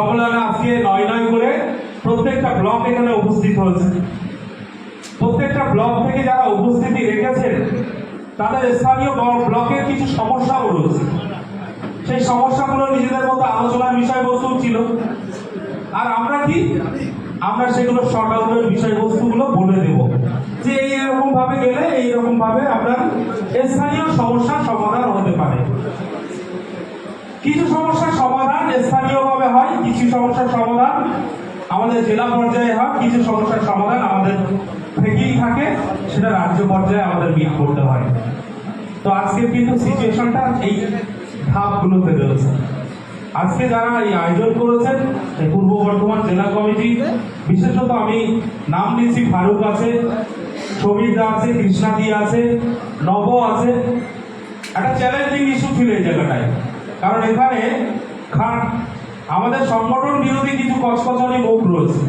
সম্মেলনে আজকে নয় নয় করে প্রত্যেকটা ব্লক এখানে উপস্থিত হয়েছে। প্রত্যেকটা ব্লক থেকে যারা উপস্থিতি রেখেছেন, তাদের স্থানীয় ব্লকের কিছু সমস্যাও রয়েছে। সেই সমস্যাগুলো নিজেদের মতো আলোচনার বিষয়বস্তু ছিল। আর আমরা কি? আমরা সেগুলো শর্ট বিষয়বস্তুগুলো বলে দেব। যে এইরকম ভাবে গেলে এইরকম ভাবে আপনার স্থানীয় সমস্যার সমাধান হতে পারে। কিছু সমস্যার সমাধান স্থানীয়ভাবে হয়, কিছু সমস্যার সমাধান আমাদের জেলা পর্যায়ে হয়, কিছু সমস্যার সমাধান আমাদের থেকেই থাকে, সেটা রাজ্য পর্যায়ে আমাদের মিট করতে হয়। তো আজকে কিন্তু সিচুয়েশনটা এই ধাপগুলোতে রয়েছে। আজকে যারা এই আয়োজন করেছেন পূর্ব বর্ধমান জেলা কমিটি, বিশেষত আমি নাম দিয়েছি ফারুক আছে সবিতা আছে কৃষ্ণাদি আছে, নব আছে। একটা চ্যালেঞ্জিং ইস্যু ছিল এই জায়গাটায়। কারণ এখানে খান, আমাদের সংগঠন বিরোধী কিছু কচকচানি মুখ রয়েছে।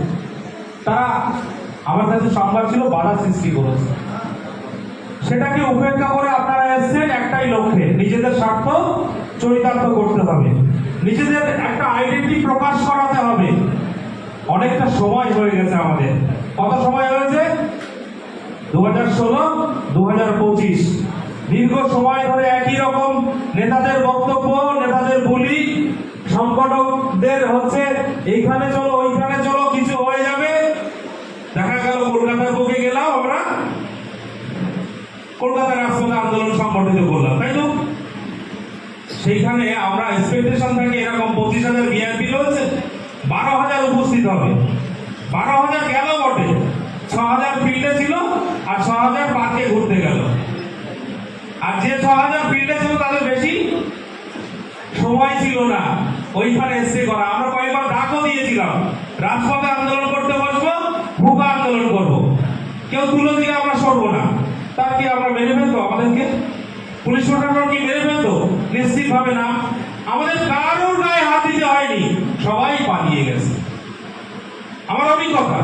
তারা আমার কাছে সংবাদ ছিল, বাধা সৃষ্টি করেছে। সেটাকে উপেক্ষা করে আপনারা এসেছেন একটাই লক্ষ্যে, নিজেদের স্বার্থ চরিতার্থ করতে হবে। নিজেদের একটা আইডেন্টি প্রকাশ করাতে হবে। অনেকটা সময় হয়ে গেছে আমাদের। কত সময় হয়েছে? দু হাজার ষোলো, দু হাজার পঁচিশ। দীর্ঘ সময় ধরে একই রকম নেতাদের বক্তব্য, নেতাদের বলি, সংগঠকদের হচ্ছে, এইখানে চলো, ওইখানে চলো, কিছু হয়ে যাবে। দেখা গেল কলকাতার বুকে গেলাম আমরা। কলকাতার রাজপথে আন্দোলন সংগঠিত করলাম, তাই তো? সেইখানে আমরা এক্সপেকটেশন থাকে এরকম পঁচিশ হাজার ভিআইপি রয়েছে, বারো হাজার উপস্থিত হবে। বারো হাজার গেল বটে? ছ হাজার ফিল্ডে ছিল আর ছ হাজার পার্কে ঘুরতে গেল। আর যে ছ হাজার ফিল্ডে ছিল তাদের বেশি সময় ছিল না। ওইখানে এসে করা। আমরা কয়েকবার ডাকও দিয়েছিলাম। রাজপথে আন্দোলন করতে বসবো ভুকা আন্দোলন করব। কেউ তুলে দিলে আমরা সরবো না। তার কি আমরা মেনে ফেলতো আমাদেরকে? পুলিশ প্রশাসন কি মেনে ফেলতো? নিশ্চিত ভাবে না। আমাদের কারোর গায়ে হাত দিতে হয়নি। সবাই পালিয়ে গেছে। আমার অভিজ্ঞতা,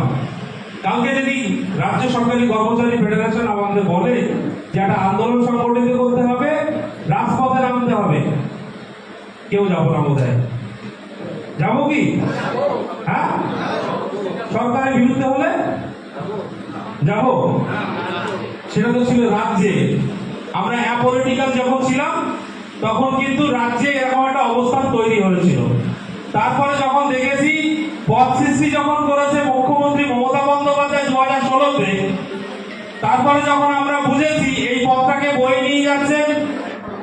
কালকে যদি রাজ্য সরকারি কর্মচারী ফেডারেশন আমাদের বলে যে একটা আন্দোলন সংগঠিত করতে হবে রাজপথে নামতে হবে কেউ যাব না বোধ হয় যাব কি? হ্যাঁ? সরকারের বিরুদ্ধে হলে? যাব। সেটা তো ছিল রাজ্যে। আমরা অ্যাপলিটিক্যাল যখন ছিলাম, তখন কিন্তু রাজ্যে এরকম একটা অবস্থান তৈরি হয়েছিল। তারপরে যখন দেখেছি পথ সৃষ্টি যখন করেছে মুখ্যমন্ত্রী মমতা বন্দ্যোপাধ্যায় দু হাজার ষোলোতে, তারপরে যখন আমরা বুঝেছি, এই পথটাকে বয়ে নিয়ে যাচ্ছেন,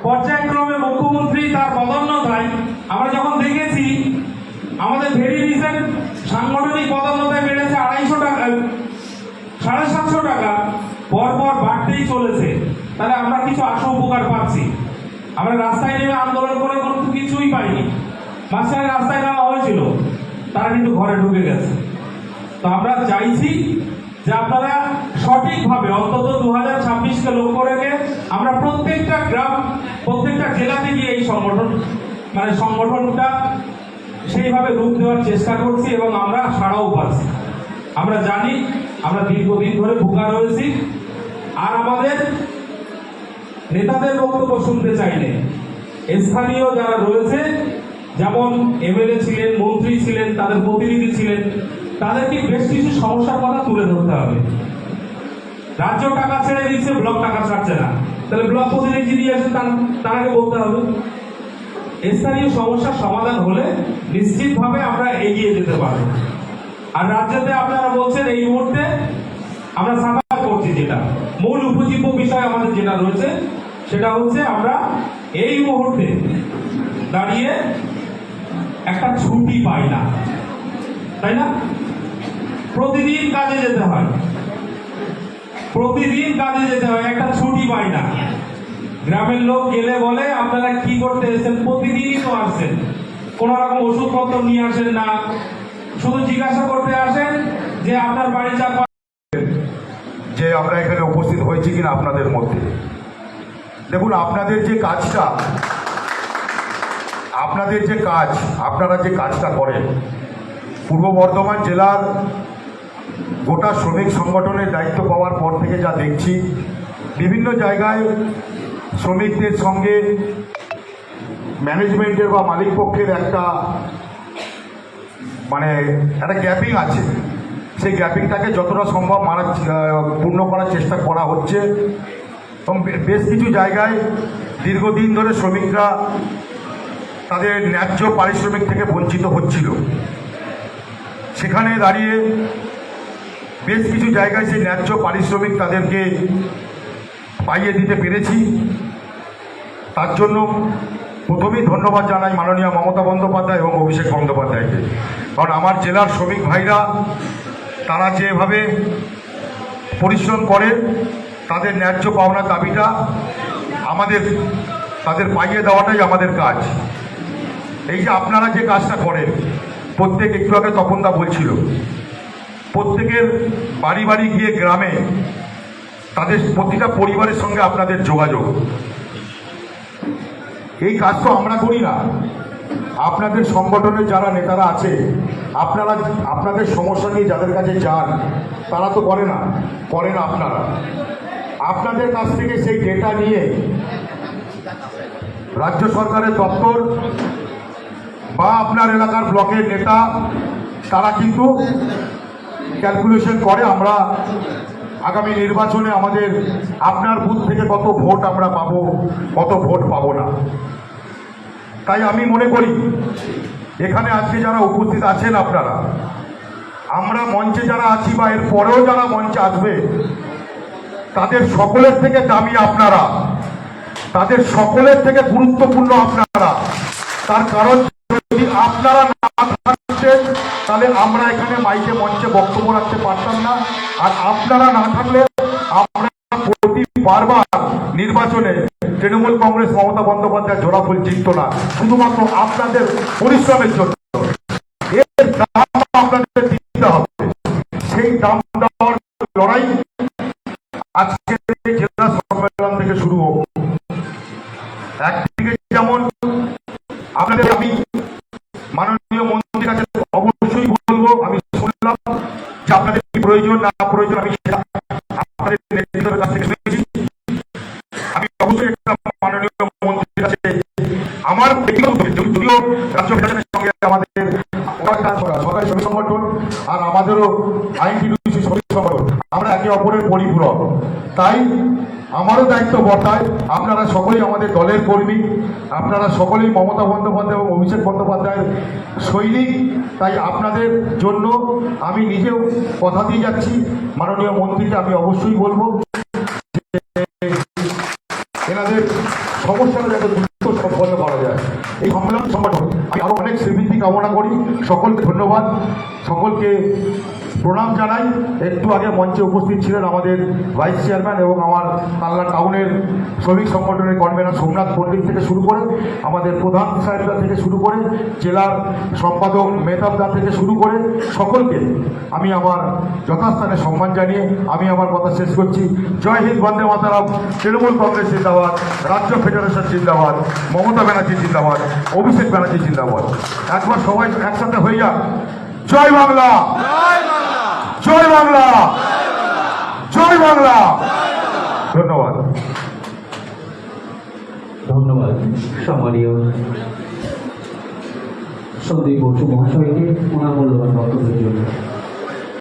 পর্যায়ক্রমে মুখ্যমন্ত্রী তার দেখেছি আমাদের ভেরি রিসেন্ট সাংগঠনিক পদোন্নতায় বেড়েছে আড়াইশো টাকা সাড়ে সাতশো টাকা। পরপর বাড়তেই চলেছে। তাহলে আমরা কিছু আশা উপকার পাচ্ছি। আমরা রাস্তায় নেমে আন্দোলন করে কোনো কিছুই পাইনি। মাঝখানে রাস্তায় নেওয়া হয়েছিল। তারা কিন্তু ঘরে ঢুকে গেছে। তো আমরা চাইছি যে আপনারা সঠিকভাবে অন্তত দু হাজার ছাব্বিশকে লক্ষ্য রেখে আমরা প্রত্যেকটা গ্রাম, প্রত্যেকটা জেলাতে গিয়ে এই সংগঠন মানে সংগঠনটা সেইভাবে রূপ দেওয়ার চেষ্টা করছি এবং আমরা সাড়াও পাচ্ছি। আমরা জানি, আমরা দীর্ঘদিন ধরে ভোগা রয়েছি। আর আমাদের নেতাদের বক্তব্য শুনতে চাইলে স্থানীয় যারা রয়েছে, যেমন এমএলএ ছিলেন, মন্ত্রী ছিলেন, তাদের প্রতিনিধি ছিলেন, তাদেরকে বেশ কিছু সমস্যার কথা তুলে ধরতে হবে। রাজ্য টাকা ছেড়ে দিচ্ছে, ব্লক টাকা ছাড়ছে না। তাহলে ব্লক প্রতিনিধি দিয়ে আসে তার তারাকে বলতে হবে। স্থানীয় সমস্যার সমাধান হলে নিশ্চিতভাবে আমরা এগিয়ে যেতে পারব। আর রাজ্যতে আপনারা বলছেন এই মুহূর্তে আমরা সাফার করছি যেটা। মূল উপজীব্য বিষয় আমাদের যেটা রয়েছে, সেটা হচ্ছে আমরা এই মুহূর্তে দাঁড়িয়ে একটা ছুটি পাই না। তাই না? প্রতিদিন কাজে যেতে হয়। প্রতিদিন কাজে যেতে হয়, একটা ছুটি পাই না। গ্রামের লোক গেলে বলে, আপনারা কি করতে এসেছেন? প্রতিদিনই তো আসছেন। কোন রকম ওষুধপত্র নিয়ে আসেন না। শুধু জিজ্ঞাসা করতে আসেন যে আপনার বাড়ি চার যে আমরা এখানে উপস্থিত হয়েছি কিনা আপনাদের মধ্যে। দেখুন, আপনাদের যে কাজটা, আপনাদের যে কাজ, আপনারা যে কাজটা করেন, পূর্ব বর্ধমান জেলার গোটা শ্রমিক সংগঠনের দায়িত্ব পাওয়ার পর থেকে যা দেখছি, বিভিন্ন জায়গায় শ্রমিকদের সঙ্গে ম্যানেজমেন্টের বা মালিক পক্ষের একটা মানে একটা গ্যাপিং আছে। সেই গ্যাপিংটাকে যতটা সম্ভব আহ, পূর্ণ করার চেষ্টা করা হচ্ছে। এবং বেশ কিছু জায়গায় দীর্ঘদিন ধরে শ্রমিকরা তাদের ন্যায্য পারিশ্রমিক থেকে বঞ্চিত হচ্ছিল। সেখানে দাঁড়িয়ে বেশ কিছু জায়গায় সেই ন্যায্য পারিশ্রমিক তাদেরকে পাইয়ে দিতে পেরেছি। তার জন্য প্রথমেই ধন্যবাদ জানাই মাননীয় মমতা বন্দ্যোপাধ্যায় এবং অভিষেক বন্দ্যোপাধ্যায়কে। কারণ আমার জেলার শ্রমিক ভাইরা, তারা যেভাবে পরিশ্রম করে, তাদের ন্যায্য পাওনার দাবিটা আমাদের, তাদের পাইয়ে দেওয়াটাই আমাদের কাজ। এই যে আপনারা যে কাজটা করেন, প্রত্যেক একটু আগে তপনদা বলছিল, প্রত্যেকের বাড়ি বাড়ি গিয়ে গ্রামে তাদের প্রতিটা পরিবারের সঙ্গে আপনাদের যোগাযোগ। এই কাজ তো আমরা করি না। আপনাদের সংগঠনের যারা নেতারা আছে, আপনারা, আপনাদের সমস্যা নিয়ে যাদের কাছে যান, তারা তো করে না করে না আপনারা। আপনাদের কাছ থেকে সেই ডেটা নিয়ে রাজ্য সরকারের দপ্তর বা আপনার এলাকার ব্লকের নেতা, তারা কিন্তু ক্যালকুলেশন করে আমরা আগামী নির্বাচনে আমাদের আপনার বুথ থেকে কত ভোট আমরা পাবো, কত ভোট পাবো না। তাই আমি মনে করি, এখানে আজকে যারা উপস্থিত আছেন আপনারা, আমরা মঞ্চে যারা আছি বা এর পরেও যারা মঞ্চে আসবে, তাদের সকলের থেকে দামি আপনারা, তাদের সকলের থেকে গুরুত্বপূর্ণ আপনারা। তার কারণ যদি আপনারা না থাকতেন, তাহলে আমরা এখানে মাইকে মঞ্চে বক্তব্য রাখতে পারতাম না। আর আপনারা না থাকলে, আমরা প্রতি বারবার নির্বাচনে তৃণমূল কংগ্রেস মমতা বন্দ্যোপাধ্যায় জোড়াফুল জিতত না, শুধুমাত্র আপনাদের পরিশ্রমের জন্য। এর দাম আপনাদের দিতে হবে। সেই দাম দেওয়ার লড়াই আজকে জেলা সম্মেলন থেকে শুরু হোক। একদিকে যেমন আপনাদের আমি মাননীয় মন্ত্রীর কাছে অবশ্যই বলব, আমি শুনলাম যে আপনাদের কি প্রয়োজন, না প্রয়োজন, আমি আমার যদিও রাজ্য ফেডারেশনের সঙ্গে আমাদের সরকারি শ্রমিক সংগঠন আর আমাদেরও আইন টিডিসি শ্রমিক সংগঠন, আমরা একে অপরের পরিপূরক। তাই আমারও দায়িত্ব বর্তায়, আপনারা সকলেই আমাদের দলের কর্মী, আপনারা সকলেই মমতা বন্দ্যোপাধ্যায় এবং অভিষেক বন্দ্যোপাধ্যায়ের সৈনিক। তাই আপনাদের জন্য আমি নিজেও কথা দিয়ে যাচ্ছি। মাননীয় মন্ত্রীকে আমি অবশ্যই বলব। এই সম্মেলন সংগঠন। আমি আরও অনেক শ্রীবৃদ্ধি কামনা করি। সকলকে ধন্যবাদ। সকলকে প্রণাম জানাই। একটু আগে মঞ্চে উপস্থিত ছিলেন আমাদের ভাইস চেয়ারম্যান এবং আমার কাল্লা টাউনের শ্রমিক সংগঠনের কনভেনার সোমনাথ পণ্ডিত থেকে শুরু করে আমাদের প্রধান সাহেবদা থেকে শুরু করে জেলার সম্পাদক মেহতাবদা থেকে শুরু করে সকলকে আমি আমার যথাস্থানে সম্মান জানিয়ে আমি আমার কথা শেষ করছি। জয় হিন্দ, বন্দে মাতারাম। তৃণমূল কংগ্রেস জিন্দাবাদ, রাজ্য ফেডারেশন জিন্দাবাদ, মমতা ব্যানার্জি জিন্দাবাদ, অভিষেক ব্যানার্জি জিন্দাবাদ। একবার সবাই একসাথে হয়ে যাক জয় বাংলা! জয় বাংলা। জয় বাংলা। ধন্যবাদ। ধন্যবাদ সম্মানীয় সন্দীপ বসু মহাশয়কে। ওনার বক্তব্যের জন্য।